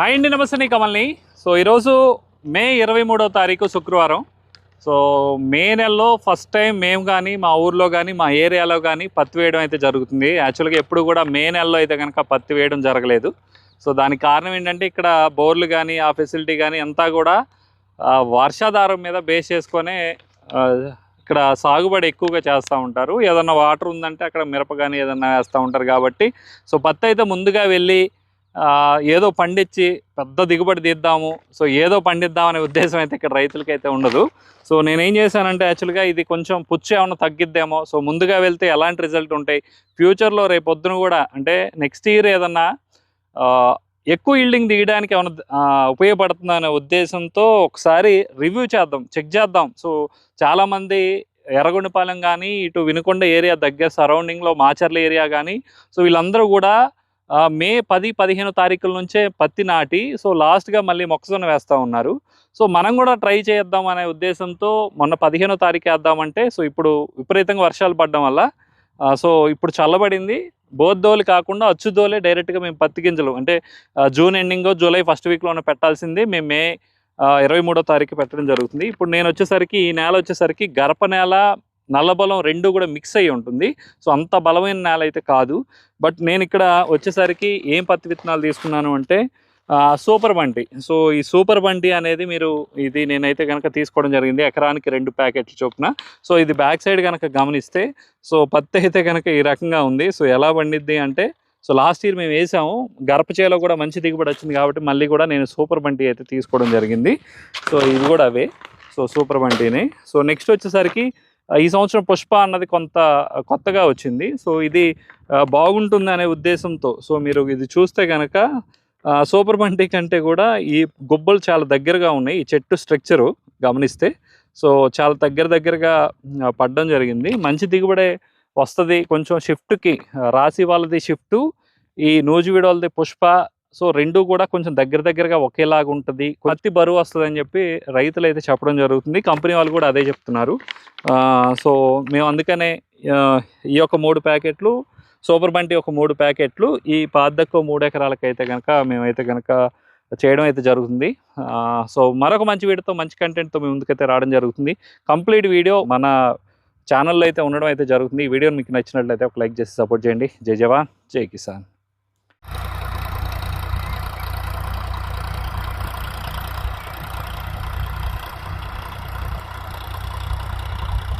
Hi అండి నమస్తే నీ కమల్ని. సో ఈరోజు మే ఇరవై మూడవ తారీఖు శుక్రవారం. సో మే నెలలో ఫస్ట్ టైం మేము కానీ మా ఊర్లో కానీ మా ఏరియాలో కానీ పత్తి వేయడం అయితే జరుగుతుంది. యాక్చువల్గా ఎప్పుడు కూడా మే నెలలో అయితే కనుక పత్తి వేయడం జరగలేదు. సో దానికి కారణం ఏంటంటే ఇక్కడ బోర్లు కానీ ఆ ఫెసిలిటీ కానీ అంతా కూడా వర్షాధారం మీద బేస్ చేసుకొనే ఇక్కడ సాగుబడి ఎక్కువగా చేస్తూ ఉంటారు. ఏదన్నా వాటర్ ఉందంటే అక్కడ మిరప కానీ ఏదన్నా వేస్తూ ఉంటారు కాబట్టి. సో పత్తి అయితే ముందుగా వెళ్ళి ఏదో పండించి పెద్ద దిగుబడి తీద్దాము. సో ఏదో పండిద్దాం అనే ఉద్దేశం అయితే ఇక్కడ రైతులకైతే ఉండదు. సో నేనేం చేశానంటే యాక్చువల్గా ఇది కొంచెం పుచ్చు ఏమన్నా తగ్గిద్దేమో. సో ముందుగా వెళ్తే ఎలాంటి రిజల్ట్ ఉంటాయి? ఫ్యూచర్లో రేపొద్దున కూడా అంటే నెక్స్ట్ ఇయర్ ఏదన్నా ఎక్కువ ఈల్డింగ్ దిగడానికి ఏమైనా ఉపయోగపడుతుందనే అనే ఉద్దేశంతో ఒకసారి రివ్యూ చేద్దాం చెక్ చేద్దాం. సో చాలామంది ఎర్రగొండపాలెం కానీ ఇటు వినుకొండ ఏరియా దగ్గర సరౌండింగ్లో మాచర్ల ఏరియా కానీ సో వీళ్ళందరూ కూడా మే పది పదిహేను తారీఖుల నుంచే పత్తి నాటి సో లాస్ట్గా మళ్ళీ మొక్కజొన్న వేస్తూ ఉన్నారు. సో మనం కూడా ట్రై చేద్దాం అనే ఉద్దేశంతో మొన్న పదిహేనో తారీఖు వేద్దామంటే సో ఇప్పుడు విపరీతంగా వర్షాలు పడడం వల్ల సో ఇప్పుడు చల్లబడింది. బోద్దోలు కాకుండా అచ్చుదోలే డైరెక్ట్గా మేము పత్తి గింజలు అంటే జూన్ ఎండింగ్ జూలై ఫస్ట్ వీక్లోనే పెట్టాల్సింది. మేము మే ఇరవై మూడో తారీఖు పెట్టడం జరుగుతుంది. ఇప్పుడు నేను వచ్చేసరికి ఈ నేల వచ్చేసరికి గరప నేల నల్లబలం రెండు కూడా మిక్స్ అయ్యి ఉంటుంది. సో అంత బలమైన నేల అయితే కాదు. బట్ నేను ఇక్కడ వచ్చేసరికి ఏం పత్తి విత్తనాలు తీసుకున్నాను అంటే సూపర్ బంటి. సో ఈ సూపర్ బంటి అనేది మీరు ఇది నేనైతే కనుక తీసుకోవడం జరిగింది. ఎకరానికి రెండు ప్యాకెట్లు చొప్పున. సో ఇది బ్యాక్ సైడ్ కనుక గమనిస్తే సో పత్తి అయితే కనుక ఈ రకంగా ఉంది. సో ఎలా పండిద్ది అంటే సో లాస్ట్ ఇయర్ మేము వేసాము. గరపచేలో కూడా మంచి దిగుబడి వచ్చింది కాబట్టి మళ్ళీ కూడా నేను సూపర్ బంటి అయితే తీసుకోవడం జరిగింది. సో ఇది కూడా అవే. సో సూపర్ బంటిని. సో నెక్స్ట్ వచ్చేసరికి ఈ సంవత్సరం పుష్ప అన్నది కొంత కొత్తగా వచ్చింది. సో ఇది బాగుంటుంది అనే ఉద్దేశంతో. సో మీరు ఇది చూస్తే కనుక సూపర్ బంటి కంటే కూడా ఈ గుబ్బలు చాలా దగ్గరగా ఉన్నాయి. ఈ చెట్టు స్ట్రక్చరు గమనిస్తే. సో చాలా దగ్గర దగ్గరగా పడడం జరిగింది. మంచి దిగుబడే వస్తుంది. కొంచెం షిఫ్ట్కి రాసి వాళ్ళది షిఫ్ట్. ఈ నూజివీడు వాళ్ళది పుష్ప సో రెండు కూడా కొంచెం దగ్గర దగ్గరగా ఒకేలాగా ఉంటుంది. పత్తి బరువు వస్తుంది అని చెప్పి రైతులు అయితే చెప్పడం జరుగుతుంది. కంపెనీ వాళ్ళు కూడా అదే చెప్తున్నారు. సో మేము అందుకనే ఈ యొక్క మూడు ప్యాకెట్లు సూపర్ బంటి ఒక మూడు ప్యాకెట్లు ఈ పాద్దకు మూడు ఎకరాలకైతే అయితే కనుక మేమైతే కనుక చేయడం అయితే జరుగుతుంది. సో మరొక మంచి వీడియోతో మంచి కంటెంట్తో మేము ముందుకైతే రావడం జరుగుతుంది. కంప్లీట్ వీడియో మన ఛానల్లో అయితే ఉండడం అయితే జరుగుతుంది. ఈ వీడియో మీకు నచ్చినట్లయితే ఒక లైక్ చేసి సపోర్ట్ చేయండి. జై జవాన్ జై కిసాన్.